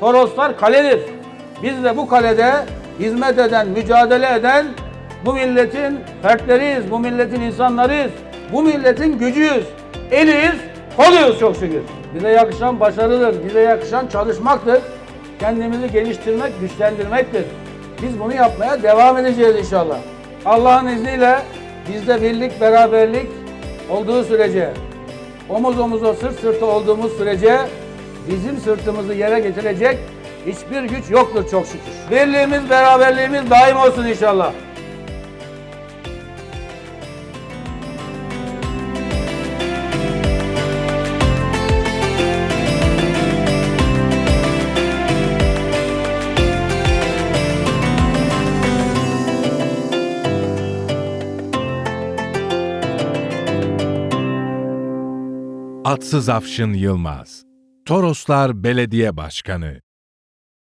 Toroslar kaledir. Biz de bu kalede hizmet eden, mücadele eden bu milletin fertleriyiz, bu milletin insanlarıyız, bu milletin gücüyüz, eliyiz, koluyuz çok şükür. Bize yakışan başarıdır, bize yakışan çalışmaktır. Kendimizi geliştirmek, güçlendirmektir. Biz bunu yapmaya devam edeceğiz inşallah. Allah'ın izniyle bizde birlik, beraberlik olduğu sürece, omuz omuza sırt sırta olduğumuz sürece bizim sırtımızı yere getirecek hiçbir güç yoktur çok şükür. Birliğimiz, beraberliğimiz daim olsun inşallah. Atsız Afşın Yılmaz Toroslar Belediye Başkanı